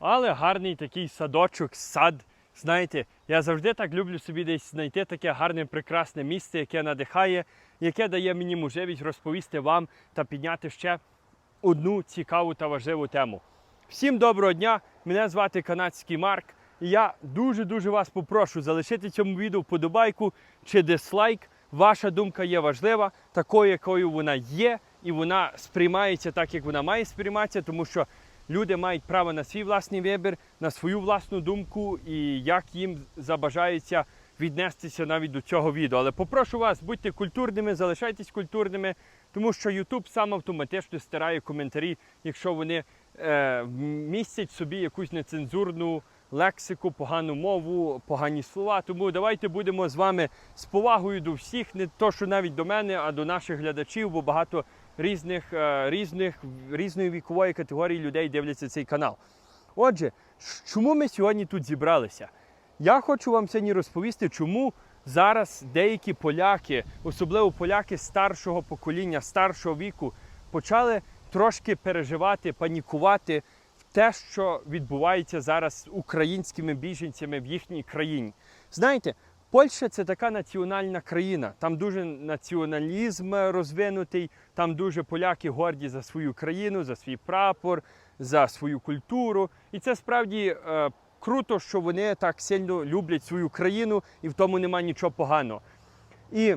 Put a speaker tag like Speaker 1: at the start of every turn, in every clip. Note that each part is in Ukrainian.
Speaker 1: Але гарний такий садочок, сад. Знаєте, я завжди так люблю собі десь знайти таке гарне, прекрасне місце, яке надихає, яке дає мені можливість розповісти вам та підняти ще одну цікаву та важливу тему. Всім доброго дня! Мене звати канадський Марк. І я дуже-дуже вас попрошу залишити цьому відео вподобайку чи дизлайк. Ваша думка є важлива, такою, якою вона є, і вона сприймається так, як вона має сприйматися, тому що люди мають право на свій власний вибір, на свою власну думку і як їм забажається віднестися навіть до цього відео. Але попрошу вас, будьте культурними, залишайтесь культурними, тому що YouTube сам автоматично стирає коментарі, якщо вони е, містять собі якусь нецензурну лексику, погану мову, погані слова. Тому давайте будемо з вами з повагою до всіх, не то, що навіть до мене, а до наших глядачів, бо багато різних, е, різних різної вікової категорії людей дивляться цей канал. Отже, чому ми сьогодні тут зібралися? Я хочу вам сьогодні розповісти, чому зараз деякі поляки, особливо поляки старшого покоління, старшого віку, почали трошки переживати, панікувати в те, що відбувається зараз з українськими біженцями в їхній країні. Знаєте, Польща це така національна країна. Там дуже націоналізм розвинутий, там дуже поляки горді за свою країну, за свій прапор, за свою культуру. І це справді е, круто, що вони так сильно люблять свою країну, і в тому немає нічого поганого. І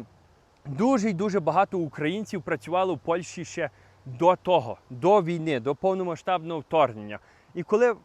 Speaker 1: дуже й дуже багато українців працювало в Польщі ще до того, до війни, до повномасштабного вторгнення. І коли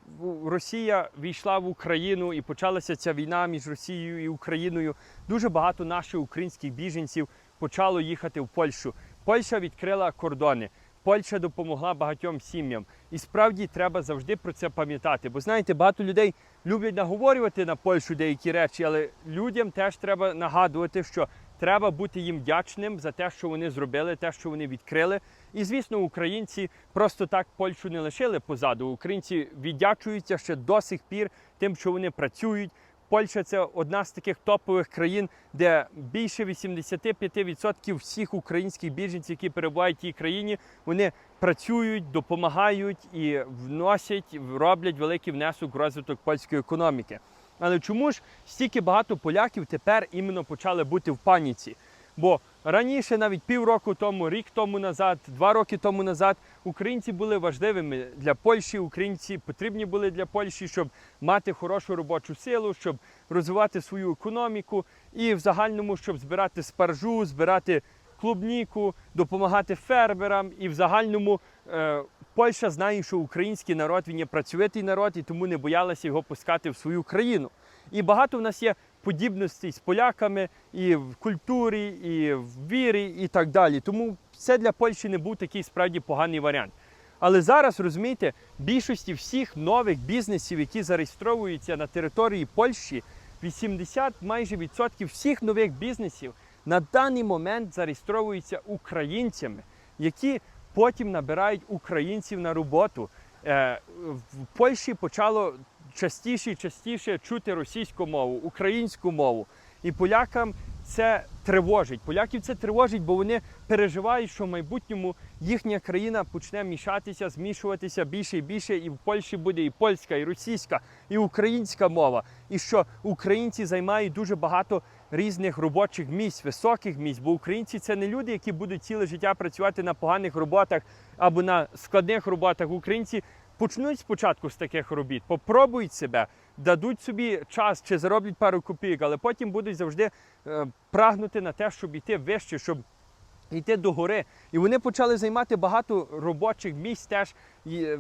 Speaker 1: Росія війшла в Україну і почалася ця війна між Росією і Україною, дуже багато наших українських біженців почало їхати в Польщу. Польща відкрила кордони. Польща допомогла багатьом сім'ям. І справді треба завжди про це пам'ятати. Бо знаєте, багато людей люблять наговорювати на Польщу деякі речі, але людям теж треба нагадувати, що треба бути їм вдячним за те, що вони зробили, те, що вони відкрили. І звісно, українці просто так Польщу не лишили позаду. Українці віддячуються ще до сих пір тим, що вони працюють. Польща це одна з таких топових країн, де більше 85% всіх українських біженців, які перебувають в тій країні, вони працюють, допомагають і вносять, роблять великий внесок в розвиток польської економіки. Але чому ж стільки багато поляків тепер іменно почали бути в паніці? Бо раніше, навіть півроку тому, рік тому назад, два роки тому назад, українці були важливими для Польщі. Українці потрібні були для Польщі, щоб мати хорошу робочу силу, щоб розвивати свою економіку і в загальному, щоб збирати спаржу, збирати клубніку, допомагати фермерам. І в загальному е, Польща знає, що український народ він є працьовитий народ, і тому не боялася його пускати в свою країну. І багато в нас є подібностей з поляками і в культурі, і в вірі, і так далі. Тому це для Польщі не був такий справді поганий варіант. Але зараз розумієте, більшості всіх нових бізнесів, які зареєстровуються на території Польщі, 80 майже відсотків всіх нових бізнесів на даний момент зареєстровуються українцями, які потім набирають українців на роботу. Е, В Польщі почало частіше і частіше чути російську мову, українську мову. І полякам це тривожить. Поляків це тривожить, бо вони переживають, що в майбутньому їхня країна почне мішатися, змішуватися більше і більше, і в Польщі буде і польська, і російська, і українська мова. І що українці займають дуже багато різних робочих місць, високих місць, бо українці це не люди, які будуть ціле життя працювати на поганих роботах або на складних роботах. Українці почнуть спочатку з таких робіт, попробують себе, дадуть собі час чи зароблять пару копійок, але потім будуть завжди е, прагнути на те, щоб йти вище, щоб йти до гори. І вони почали займати багато робочих місць, теж і, е,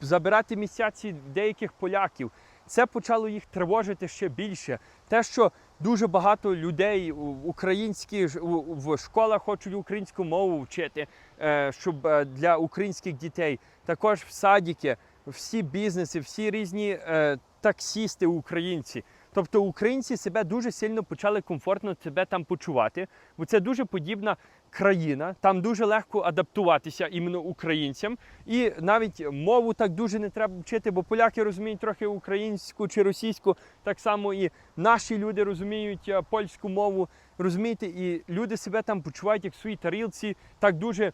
Speaker 1: забирати місця ці деяких поляків. Це почало їх тривожити ще більше. Те, що дуже багато людей українські в школах хочуть українську мову вчити, е, щоб е, для українських дітей. Також в садіки, всі бізнеси, всі різні е, таксісти українці. Тобто українці себе дуже сильно почали комфортно себе там почувати, бо це дуже подібна країна, там дуже легко адаптуватися іменно українцям. І навіть мову так дуже не треба вчити, бо поляки розуміють трохи українську чи російську, так само і наші люди розуміють е, польську мову, розумієте, і люди себе там почувають як в своїй тарілці, так дуже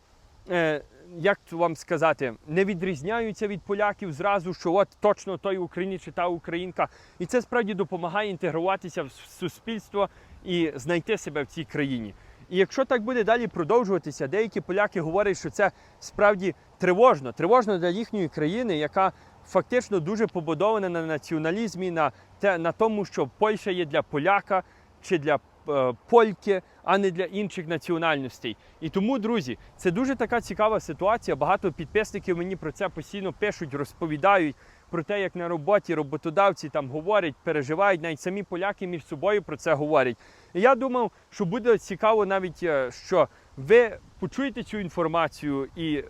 Speaker 1: е, як вам сказати, не відрізняються від поляків зразу, що от точно той українець чи та українка. І це справді допомагає інтегруватися в суспільство і знайти себе в цій країні. І якщо так буде далі продовжуватися, деякі поляки говорять, що це справді тривожно, тривожно для їхньої країни, яка фактично дуже побудована на націоналізмі, на, те, на тому, що Польща є для поляка чи для е, польки, а не для інших національностей. І тому, друзі, це дуже така цікава ситуація. Багато підписників мені про це постійно пишуть, розповідають про те, як на роботі роботодавці там говорять, переживають, навіть самі поляки між собою про це говорять. І я думав, що буде цікаво навіть, е, що ви почуєте цю інформацію і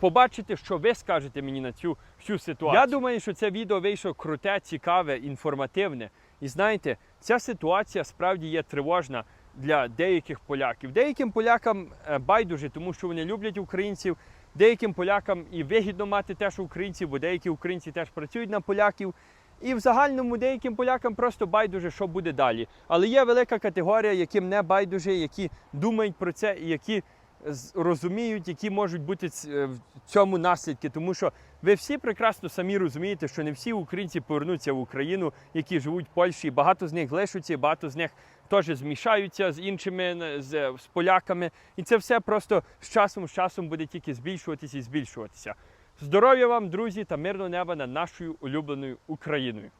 Speaker 1: побачите, що ви скажете мені на цю всю ситуацію. Я думаю, що це відео вийшло круте, цікаве, інформативне. І знаєте, ця ситуація справді є тривожна для деяких поляків. Деяким полякам е, байдуже, тому що вони люблять українців. Деяким полякам і вигідно мати теж українців, бо деякі українці теж працюють на поляків. І в загальному деяким полякам просто байдуже, що буде далі. Але є велика категорія, яким не байдуже, які думають про це і які розуміють, які можуть бути е, в цьому наслідки. Тому що ви всі прекрасно самі розумієте, що не всі українці повернуться в Україну, які живуть в Польщі. Багато з них лишаться, багато з них теж змішаються з іншими е, з, з поляками. І це все просто з часом з часом буде тільки збільшуватися і збільшуватися. Здоров'я вам, друзі, та мирного неба над нашою улюбленою Україною.